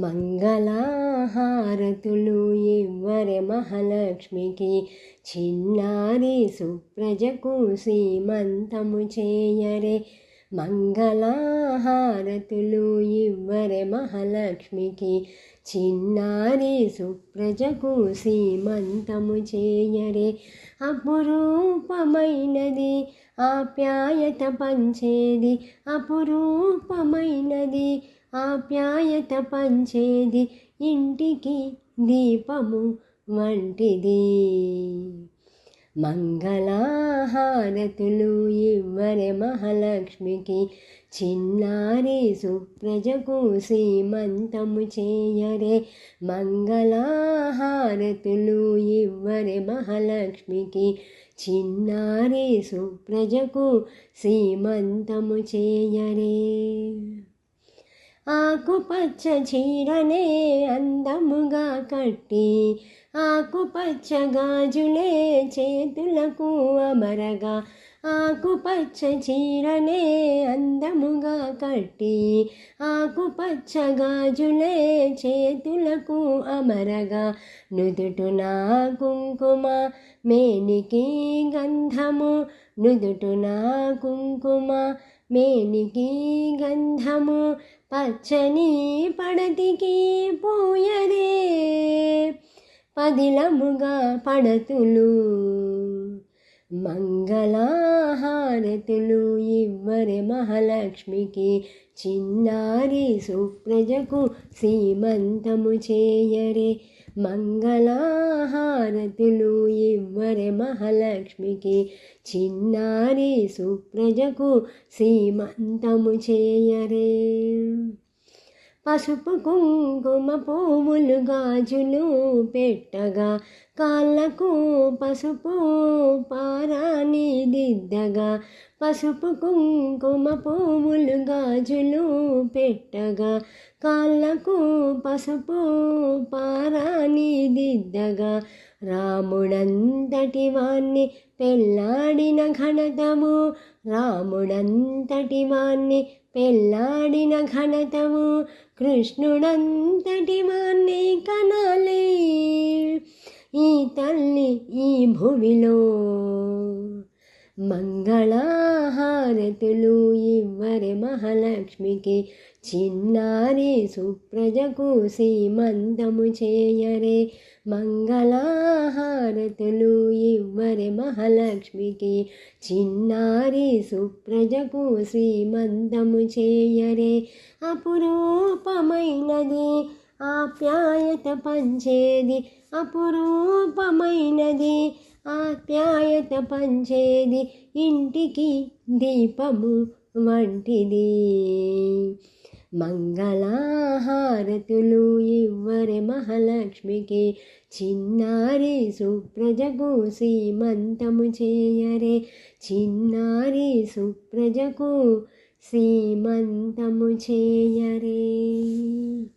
మంగళహారతులు ఇవ్వరే మహాలక్ష్మికి. చిన్నారి సుప్రజకు సీమంతము చేయరే మంగళహారతులు ఇవ్వరే మహాలక్ష్మికి. చిన్నారి సుప్రజకు సీమంతము చేయరే అపురూపమైనది ఆప్యాయత పంచేది అపురూపమైనది ఆప్యాయత పంచేది ఇంటికి దీపము వంటిది. మంగళహారతులు ఇవ్వరే మహాలక్ష్మికి. చిన్నారి సుప్రజకు సీమంతము చేయరే మంగళహారతులు ఇవ్వరే మహాలక్ష్మికి. చిన్నారి సుప్రజకు సీమంతము చేయరే. ఆకుపచ్చ చీరనే అందముగా కట్టి ఆకుపచ్చ గాజులే చేతులకు అమరగా ఆకుపచ్చ చీరనే అందముగా కట్టి ఆకుపచ్చ గాజులే చేతులకు అమరగా. నుదుటున కుంకుమ మేనికి గంధము నుదుటున కుంకుమ మేనికి గంధము పచ్చని పడతికి పూయరే. పదిలముగా పడతులు మంగళహారతులు ఇవ్వరే మహాలక్ష్మికి చిన్నారి సుప్రజకు సీమంతము చేయరే. మంగళహారతులు ఇవ్వరే మహాలక్ష్మికి చిన్నారి సుప్రజకు సీమంతము చేయరే. పసుపు కుంకుమ పువ్వులు గాజులు పెట్టగా కాళ్ళకు పసుపు పారాని దిద్దగా పసుపు కుంకుమ పువ్వులు గాజులు పెట్టగా కాళ్ళకు పసుపు పారాని దిద్దగా రాముడంతటి వాణ్ణి పెళ్ళాడిన ఘనతము. రాముడంతటి వాణ్ణి పెళ్ళాడిన ఘనతము. కృష్ణుడంతటి వాణ్ణి కనాలే. ఈ తల్లి ఈ భువిలో మంగళహారతులు ఇవ్వరే మహాలక్ష్మికి చిన్నారి సుప్రజకు సీమంతము చేయరే. మంగళహారతులు ఇవ్వరే మహాలక్ష్మికి చిన్నారి సుప్రజకు శ్రీమంతము చేయరే. అపురూపమైనది ఆప్యాయత పంచేది అపురూపమైనది ఆప్యాయత పంచేది ఇంటికి దీపము వంటిది. మంగళహారతులు ఇవ్వరి మహాలక్ష్మికి చిన్నారి సుప్రజకు సీమంతము చేయరే. చిన్నారి సుప్రజకు సీమంతము చేయరే.